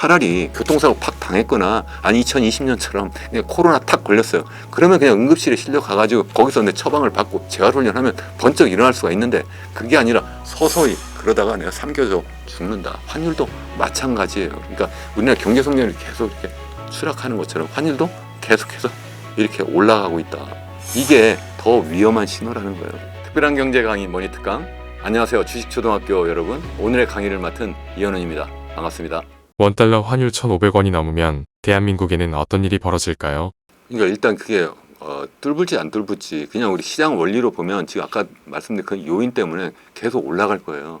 차라리 교통사고 팍 당했거나 아니 2020년처럼 그냥 코로나 탁 걸렸어요. 그러면 그냥 응급실에 실려 가가지고 거기서 내 처방을 받고 재활훈련하면 번쩍 일어날 수가 있는데 그게 아니라 서서히 그러다가 내가 삼겨져 죽는다. 환율도 마찬가지예요. 그러니까 우리나라 경제 성장률이 계속 이렇게 추락하는 것처럼 환율도 계속해서 이렇게 올라가고 있다. 이게 더 위험한 신호라는 거예요. 특별한 경제 강의 머니 특강. 안녕하세요. 주식초등학교 여러분. 오늘의 강의를 맡은 이현우입니다. 반갑습니다. 원달러 환율 1,500원이 넘으면 대한민국에는 어떤 일이 벌어질까요? 그러니까 일단 그게 어, 뚫을지 안 뚫을지 그냥 우리 시장 원리로 보면 지금 아까 말씀드린 그 요인 때문에 계속 올라갈 거예요.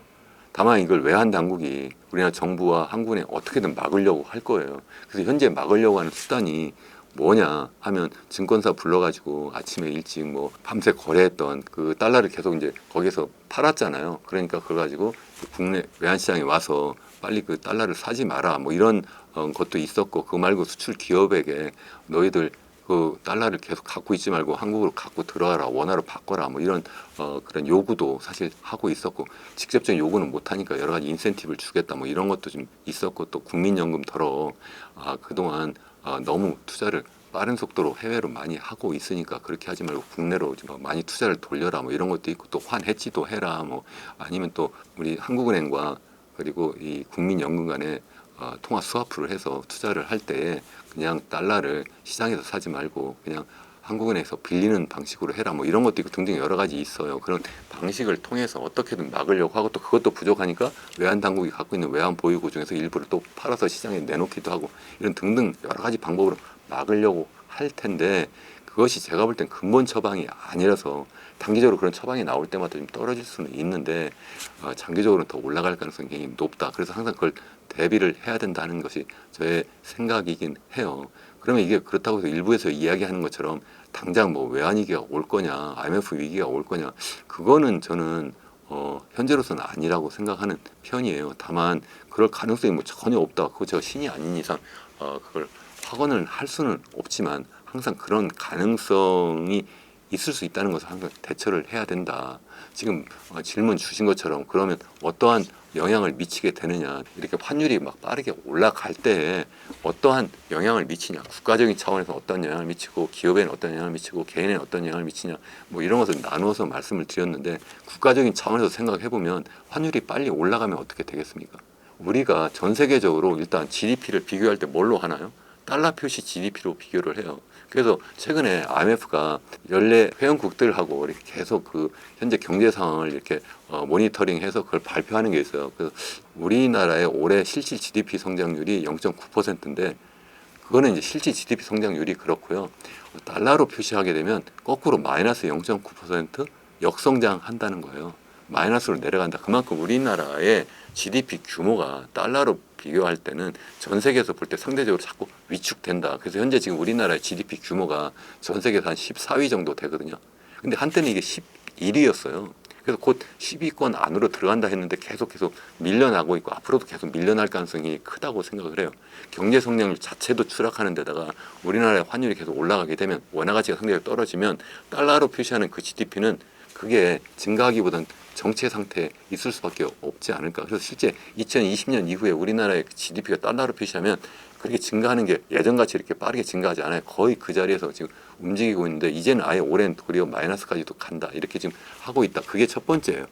다만 이걸 외환 당국이 우리나라 정부와 한국은행 어떻게든 막으려고 할 거예요. 그래서 현재 막으려고 하는 수단이 뭐냐 하면 증권사 불러가지고 아침에 일찍 뭐 밤새 거래했던 그 달러를 계속 이제 거기서 팔았잖아요. 그러니까 그걸 가지고 국내 외환 시장에 와서 빨리 그 달러를 사지 마라 뭐 이런 어, 것도 있었고 그거 말고 수출 기업에게 너희들 그 달러를 계속 갖고 있지 말고 한국으로 갖고 들어가라 원화로 바꿔라 뭐 이런 어 그런 요구도 사실 하고 있었고 직접적인 요구는 못 하니까 여러 가지 인센티브를 주겠다 뭐 이런 것도 좀 있었고 또 국민연금 털어 아 그동안 아 너무 투자를 빠른 속도로 해외로 많이 하고 있으니까 그렇게 하지 말고 국내로 좀 많이 투자를 돌려라 뭐 이런 것도 있고 또 환해지도 해라 뭐 아니면 또 우리 한국은행과 그리고 이 국민연금 간에 어, 통화 스와프를 해서 투자를 할 때 그냥 달러를 시장에서 사지 말고 그냥 한국은행에서 빌리는 방식으로 해라 뭐 이런 것도 있고 등등 여러 가지 있어요. 그런 방식을 통해서 어떻게든 막으려고 하고 또 그것도 부족하니까 외환 당국이 갖고 있는 외환 보유고 중에서 일부를 또 팔아서 시장에 내놓기도 하고 이런 등등 여러 가지 방법으로 막으려고 할 텐데 그것이 제가 볼 땐 근본 처방이 아니라서 단기적으로 그런 처방이 나올 때마다 좀 떨어질 수는 있는데 어, 장기적으로는 더 올라갈 가능성이 굉장히 높다. 그래서 항상 그걸 대비를 해야 된다는 것이 저의 생각이긴 해요. 그러면 이게 그렇다고 해서 일부에서 이야기하는 것처럼 당장 뭐 외환 위기가 올 거냐, IMF 위기가 올 거냐, 그거는 저는 어, 현재로서는 아니라고 생각하는 편이에요. 다만 그럴 가능성이 뭐 전혀 없다. 그거 제가 신이 아닌 이상 어, 그걸 확언을 할 수는 없지만 항상 그런 가능성이 있을 수 있다는 것을 항상 대처를 해야 된다. 지금 어, 질문 주신 것처럼 그러면 어떠한 영향을 미치게 되느냐 이렇게 환율이 막 빠르게 올라갈 때 어떠한 영향을 미치냐 국가적인 차원에서 어떤 영향을 미치고 기업에는 어떤 영향을 미치고 개인에는 어떤 영향을 미치냐 뭐 이런 것을 나누어서 말씀을 드렸는데 국가적인 차원에서 생각해 보면 환율이 빨리 올라가면 어떻게 되겠습니까? 우리가 전 세계적으로 일단 GDP를 비교할 때 뭘로 하나요? 달러 표시 GDP로 비교를 해요. 그래서 최근에 IMF가 연례 회원국들하고 이렇게 계속 그 현재 경제 상황을 이렇게 어, 모니터링해서 그걸 발표하는 게 있어요. 그래서 우리나라의 올해 실질 GDP 성장률이 0.9%인데 그거는 이제 실질 GDP 성장률이 그렇고요. 달러로 표시하게 되면 거꾸로 마이너스 0.9% 역성장한다는 거예요. 마이너스로 내려간다. 그만큼 우리나라의 GDP 규모가 달러로 비교할 때는 전 세계에서 볼 때 상대적으로 자꾸 위축된다. 그래서 현재 지금 우리나라의 GDP 규모가 전 세계에서 한 14위 정도 되거든요. 근데 한때는 이게 11위였어요. 그래서 곧 10위권 안으로 들어간다 했는데 계속 계속 밀려나고 있고 앞으로도 계속 밀려날 가능성이 크다고 생각을 해요. 경제 성장률 자체도 추락하는 데다가 우리나라의 환율이 계속 올라가게 되면 원화 가치가 상대적으로 떨어지면 달러로 표시하는 그 GDP는 그게 증가하기보단 정체 상태에 있을 수밖에 없지 않을까. 그래서 실제 2020년 이후에 우리나라의 GDP가 달러로 표시하면 그렇게 증가하는 게 예전같이 이렇게 빠르게 증가하지 않아요. 거의 그 자리에서 지금 움직이고 있는데 이제는 아예 올해는 도리어 마이너스까지도 간다. 이렇게 지금 하고 있다. 그게 첫 번째예요.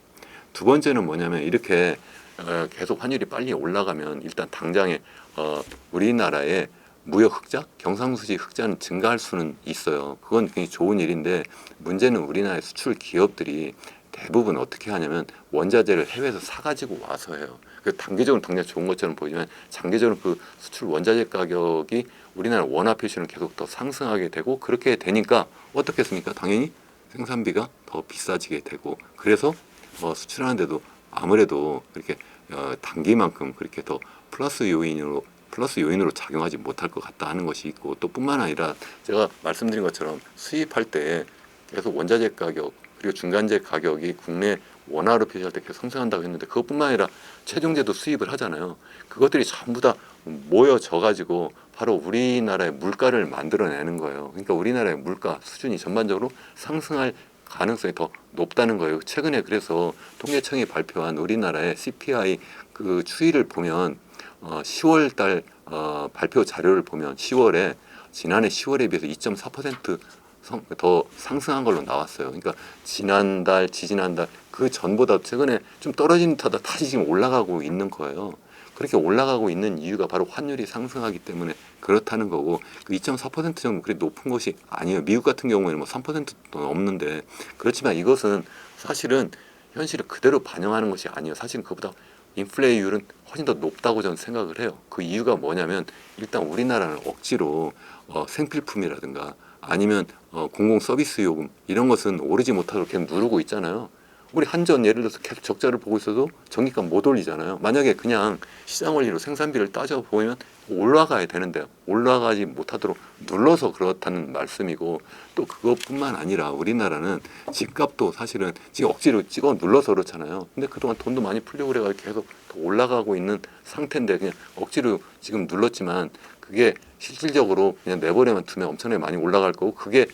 두 번째는 뭐냐면 이렇게 어, 계속 환율이 빨리 올라가면 일단 당장에 어, 우리나라의 무역 흑자, 경상수지 흑자는 증가할 수는 있어요. 그건 굉장히 좋은 일인데 문제는 우리나라의 수출 기업들이 대부분 어떻게 하냐면 원자재를 해외에서 사가지고 와서 해요. 그 단기적으로 당장 좋은 것처럼 보이지만 장기적으로 그 수출 원자재 가격이 우리나라 원화 표시는 계속 더 상승하게 되고 그렇게 되니까 어떻겠습니까? 당연히 생산비가 더 비싸지게 되고 그래서 뭐 수출하는데도 아무래도 그렇게 어, 단기만큼 그렇게 더 플러스 요인으로 플러스 요인으로 작용하지 못할 것 같다 하는 것이 있고 또 뿐만 아니라 제가 말씀드린 것처럼 수입할 때 계속 원자재 가격 그리고 중간재 가격이 국내 원화로 표시할 때 계속 상승한다고 했는데 그것뿐만 아니라 최종재도 수입을 하잖아요. 그것들이 전부 다 모여져 가지고 바로 우리나라의 물가를 만들어내는 거예요. 그러니까 우리나라의 물가 수준이 전반적으로 상승할 가능성이 더 높다는 거예요. 최근에 그래서 통계청이 발표한 우리나라의 CPI 그 추이를 보면 어, 10월 달 어, 발표 자료를 보면 10월에 지난해 10월에 비해서 2.4%더 상승한 걸로 나왔어요. 그러니까 지난달, 지지난달 그 전보다 최근에 좀 떨어진 듯하다 다시 지금 올라가고 있는 거예요. 그렇게 올라가고 있는 이유가 바로 환율이 상승하기 때문에 그렇다는 거고 그 2.4% 정도 그리 높은 것이 아니에요. 미국 같은 경우에는 뭐 3%도 넘는데 그렇지만 이것은 사실은 현실을 그대로 반영하는 것이 아니에요. 사실 그보다 인플레이율은 훨씬 더 높다고 저는 생각을 해요. 그 이유가 뭐냐면 일단 우리나라는 억지로 어, 생필품이라든가 아니면 어, 공공 서비스 요금 이런 것은 오르지 못하도록 계속 누르고 있잖아요. 우리 한전 예를 들어서 계속 적자를 보고 있어도 전기값 못 올리잖아요. 만약에 그냥 시장 원리로 생산비를 따져 보면 올라가야 되는데 올라가지 못하도록 눌러서 그렇다는 말씀이고 또 그것뿐만 아니라 우리나라는 집값도 사실은 지금 억지로 찍어 눌러서 그렇잖아요. 근데 그동안 돈도 많이 풀려고 그래가지고 계속 더 올라가고 있는 상태인데 그냥 억지로 지금 눌렀지만 그게 실질적으로 그냥 내버려만 두면 엄청나게 많이 올라갈 거고 그게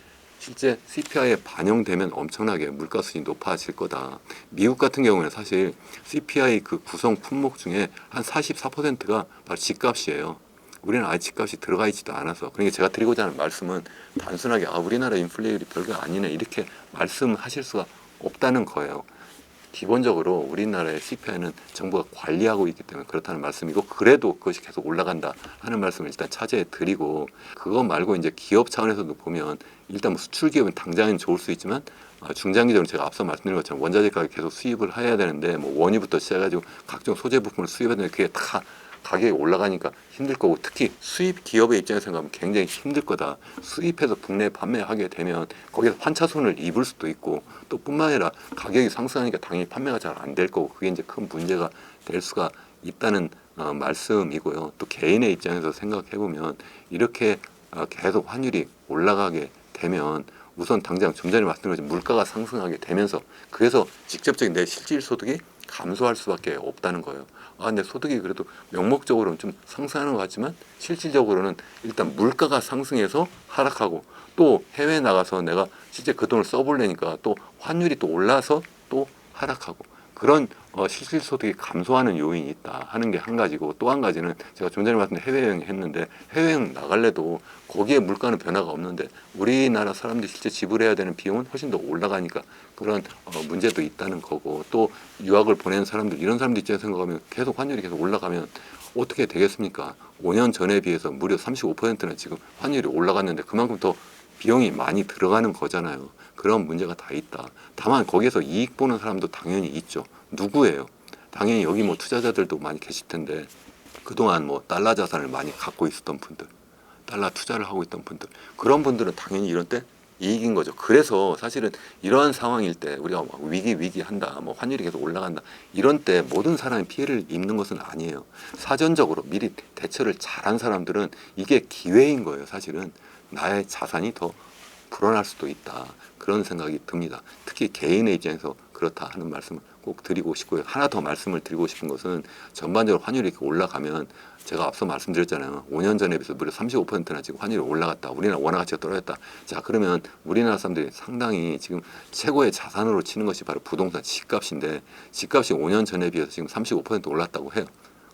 실제 CPI에 반영되면 엄청나게 물가 수준이 높아질 거다. 미국 같은 경우는 사실 CPI 그 구성 품목 중에 한 44%가 바로 집값이에요. 우리는 아예 집값이 들어가 있지도 않아서 그러니까 제가 드리고자 하는 말씀은 단순하게 아 우리나라 인플레이율이 별거 아니네 이렇게 말씀하실 수가 없다는 거예요. 기본적으로 우리나라의 CPI는 정부가 관리하고 있기 때문에 그렇다는 말씀이고 그래도 그것이 계속 올라간다 하는 말씀을 일단 차지해 드리고 그거 말고 이제 기업 차원에서도 보면 일단 뭐 수출 기업은 당장은 좋을 수 있지만 아, 중장기적으로 제가 앞서 말씀드린 것처럼 원자재 가격 계속 수입을 해야 되는데 뭐 원유부터 시작해가지고 각종 소재 부품을 수입해야 되는데 그게 다 가격이 올라가니까 힘들 거고 특히 수입 기업의 입장에서 생각하면 굉장히 힘들 거다. 수입해서 국내에 판매하게 되면 거기서 환차손을 입을 수도 있고 또 뿐만 아니라 가격이 상승하니까 당연히 판매가 잘 안 될 거고 그게 이제 큰 문제가 될 수가 있다는 어, 말씀이고요. 또 개인의 입장에서 생각해 보면 이렇게 어, 계속 환율이 올라가게 되면 우선 당장 좀 전에 말씀드린 물가가 상승하게 되면서 그래서 직접적인 내 실질 소득이 감소할 수밖에 없다는 거예요. 아, 내 소득이 그래도 명목적으로는 좀 상승하는 것 같지만 실질적으로는 일단 물가가 상승해서 하락하고 또 해외 나가서 내가 실제 그 돈을 써보려니까 또 환율이 또 올라서 또 하락하고 그런 어, 실질 소득이 감소하는 요인이 있다 하는 게 한 가지고 또 한 가지는 제가 좀 전에 말씀드린 해외여행 했는데 해외여행 나갈래도 거기에 물가는 변화가 없는데 우리나라 사람들이 실제 지불해야 되는 비용은 훨씬 더 올라가니까 그런 어, 문제도 있다는 거고 또 유학을 보내는 사람들 이런 사람들 입장에서 생각하면 계속 환율이 계속 올라가면 어떻게 되겠습니까? 5년 전에 비해서 무려 35%나 지금 환율이 올라갔는데 그만큼 더 비용이 많이 들어가는 거잖아요. 그런 문제가 다 있다. 다만 거기에서 이익 보는 사람도 당연히 있죠. 누구예요? 당연히 여기 뭐 투자자들도 많이 계실 텐데 그동안 뭐 달러 자산을 많이 갖고 있었던 분들, 달러 투자를 하고 있던 분들 그런 분들은 당연히 이런 때 이익인 거죠. 그래서 사실은 이러한 상황일 때 우리가 막 위기 위기 한다, 뭐 환율이 계속 올라간다 이런 때 모든 사람이 피해를 입는 것은 아니에요. 사전적으로 미리 대처를 잘한 사람들은 이게 기회인 거예요. 사실은 나의 자산이 더 불어날 수도 있다 그런 생각이 듭니다. 특히 개인의 입장에서 그렇다 하는 말씀을 꼭 드리고 싶고요. 하나 더 말씀을 드리고 싶은 것은 전반적으로 환율이 이렇게 올라가면 제가 앞서 말씀드렸잖아요. 5년 전에 비해서 무려 35%나 지금 환율이 올라갔다. 우리나라 원화 가치가 떨어졌다. 자, 그러면 우리나라 사람들이 상당히 지금 최고의 자산으로 치는 것이 바로 부동산 집값인데 집값이 5년 전에 비해서 지금 35% 올랐다고 해요.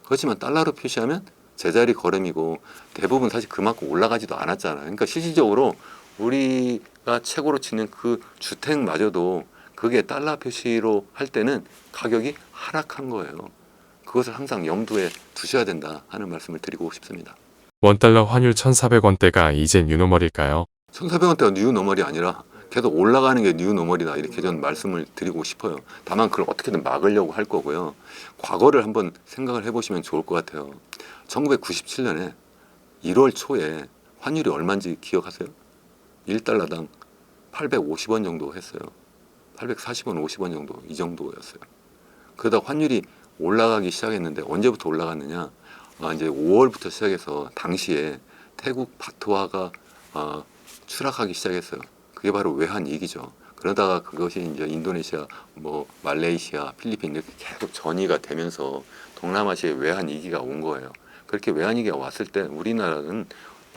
그렇지만 달러로 표시하면 제자리 걸음이고 대부분 사실 그만큼 올라가지도 않았잖아요. 그러니까 실질적으로 우리가 최고로 치는 그 주택마저도 그게 달러 표시로 할 때는 가격이 하락한 거예요. 그것을 항상 염두에 두셔야 된다 하는 말씀을 드리고 싶습니다. 원달러 환율 1,400원대가 이제 뉴노멀일까요? 1,400원대가 뉴 노멀이 아니라 계속 올라가는 게 뉴 노멀이다 이렇게 저는 말씀을 드리고 싶어요. 다만 그걸 어떻게든 막으려고 할 거고요. 과거를 한번 생각을 해보시면 좋을 것 같아요. 1997년에 1월 초에 환율이 얼마인지 기억하세요? 1달러당 850원 정도 했어요. 840원, 50원 정도 이 정도였어요. 그러다 환율이 올라가기 시작했는데 언제부터 올라갔느냐? 아, 이제 5월부터 시작해서 당시에 태국 바트화가 아, 추락하기 시작했어요. 그게 바로 외환 위기죠. 그러다가 그것이 이제 인도네시아, 뭐 말레이시아, 필리핀 이렇게 계속 전이가 되면서 동남아시아에 외환 위기가 온 거예요. 그렇게 외환 위기가 왔을 때 우리나라는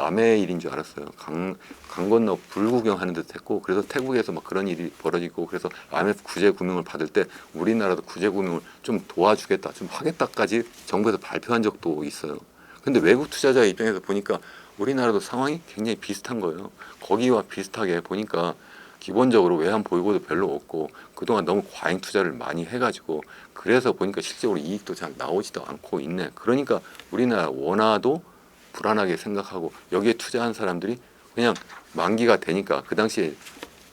남의 일인 줄 알았어요. 강, 강 건너 불구경하는 듯 했고 그래서 태국에서 막 그런 일이 벌어지고 그래서 IMF 구제 구명을 받을 때 우리나라도 구제 구명을 좀 도와주겠다, 좀 하겠다까지 정부에서 발표한 적도 있어요. 근데 외국 투자자 입장에서 보니까 우리나라도 상황이 굉장히 비슷한 거예요. 거기와 비슷하게 보니까 기본적으로 외환 보유고도 별로 없고 그동안 너무 과잉 투자를 많이 해가지고 그래서 보니까 실제로 이익도 잘 나오지도 않고 있네. 그러니까 우리나라 원화도 불안하게 생각하고 여기에 투자한 사람들이 그냥 만기가 되니까 그 당시에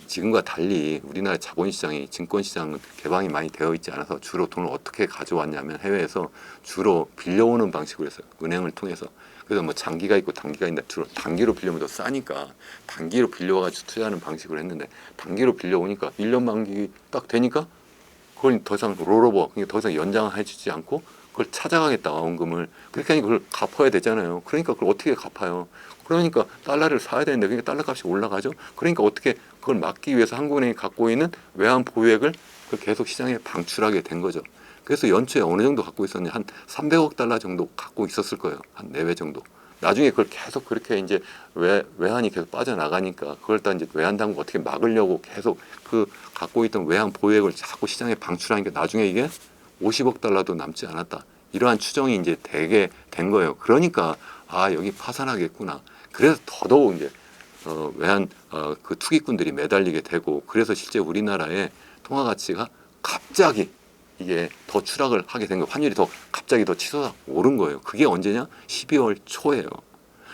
지금과 달리 우리나라 자본시장이 증권시장은 개방이 많이 되어 있지 않아서 주로 돈을 어떻게 가져왔냐면 해외에서 주로 빌려오는 방식으로 했어요. 은행을 통해서. 그래서 뭐 장기가 있고 단기가 있는데 주로 단기로 빌려면 더 싸니까 단기로 빌려와가지고 투자하는 방식으로 했는데 단기로 빌려오니까 1년 만기 딱 되니까 그걸 더 이상 롤오버, 그러니까 더 이상 연장을 해주지 않고 그걸 찾아가겠다 원금을 그렇게 하니까 그걸 갚아야 되잖아요. 그러니까 그걸 어떻게 갚아요? 그러니까 달러를 사야 되는데 그러니까 달러 값이 올라가죠. 그러니까 어떻게 그걸 막기 위해서 한국은행이 갖고 있는 외환 보유액을 그걸 계속 시장에 방출하게 된 거죠. 그래서 연초에 어느 정도 갖고 있었냐 한 300억 달러 정도 갖고 있었을 거예요. 한네배 정도. 나중에 그걸 계속 그렇게 이제 외, 외환이 계속 빠져나가니까 그걸 다 이제 외환 당국 어떻게 막으려고 계속 그 갖고 있던 외환 보유액을 자꾸 시장에 방출하니까 나중에 이게 50억 달러도 남지 않았다. 이러한 추정이 이제 되게 된 거예요. 그러니까 아 여기 파산하겠구나. 그래서 더더욱 이제 어, 외환 어, 그 투기꾼들이 매달리게 되고 그래서 실제 우리나라의 통화 가치가 갑자기 이게 더 추락을 하게 된 거예요. 환율이 더 갑자기 더 치솟아 오른 거예요. 그게 언제냐? 12월 초예요.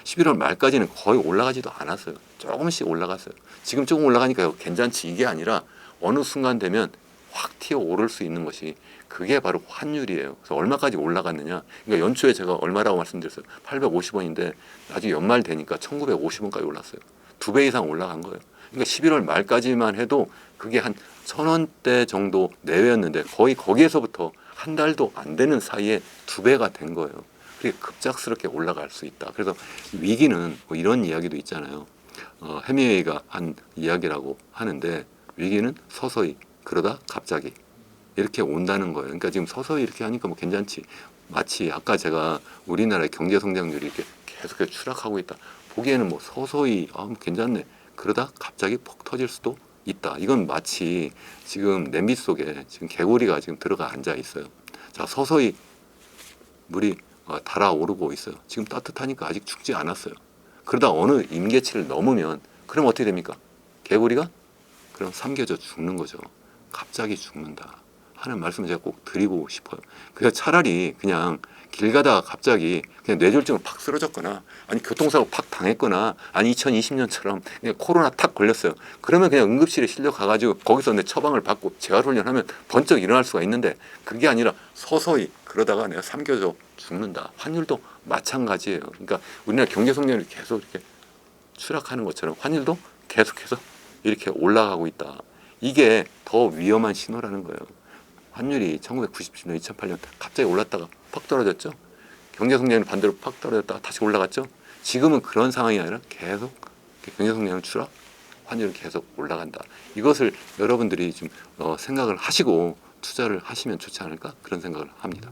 11월 말까지는 거의 올라가지도 않았어요. 조금씩 올라갔어요. 지금 조금 올라가니까 괜찮지 이게 아니라 어느 순간 되면 확 튀어 오를 수 있는 것이 그게 바로 환율이에요. 그래서 얼마까지 올라갔느냐? 그러니까 연초에 제가 얼마라고 말씀드렸어요. 850원인데 나중에 연말 되니까 1950원까지 올랐어요. 두 배 이상 올라간 거예요. 그러니까 11월 말까지만 해도 그게 한 천 원대 정도 내외였는데 거의 거기에서부터 한 달도 안 되는 사이에 두 배가 된 거예요. 그게 급작스럽게 올라갈 수 있다. 그래서 위기는 뭐 이런 이야기도 있잖아요. 어, 해미웨이가 한 이야기라고 하는데 위기는 서서히 그러다 갑자기 이렇게 온다는 거예요. 그러니까 지금 서서히 이렇게 하니까 뭐 괜찮지. 마치 아까 제가 우리나라의 경제 성장률이 이렇게 계속해서 추락하고 있다. 보기에는 뭐 서서히 아, 뭐 괜찮네. 그러다 갑자기 폭 터질 수도 있다. 이건 마치 지금 냄비 속에 지금 개구리가 지금 들어가 앉아 있어요. 자 서서히 물이 어, 달아오르고 있어요. 지금 따뜻하니까 아직 죽지 않았어요. 그러다 어느 임계치를 넘으면 그럼 어떻게 됩니까? 개구리가 그럼 삼겨져 죽는 거죠. 갑자기 죽는다 하는 말씀을 제가 꼭 드리고 싶어요. 그래서 차라리 그냥 길 가다가 갑자기 그냥 뇌졸중을 팍 쓰러졌거나 아니 교통사고 팍 당했거나 아니 2020년처럼 그냥 코로나 탁 걸렸어요. 그러면 그냥 응급실에 실려 가가지고 거기서 내 처방을 받고 재활훈련하면 번쩍 일어날 수가 있는데 그게 아니라 서서히 그러다가 내가 삼겨져 죽는다. 환율도 마찬가지예요. 그러니까 우리나라 경제 성장률이 계속 이렇게 추락하는 것처럼 환율도 계속해서 이렇게 올라가고 있다. 이게 더 위험한 신호라는 거예요. 환율이 1997년, 2008년 갑자기 올랐다가 팍 떨어졌죠. 경제 성장률 반대로 팍 떨어졌다가 다시 올라갔죠. 지금은 그런 상황이 아니라 계속 경제 성장률 추락, 환율은 계속 올라간다. 이것을 여러분들이 좀 어, 생각을 하시고 투자를 하시면 좋지 않을까 그런 생각을 합니다.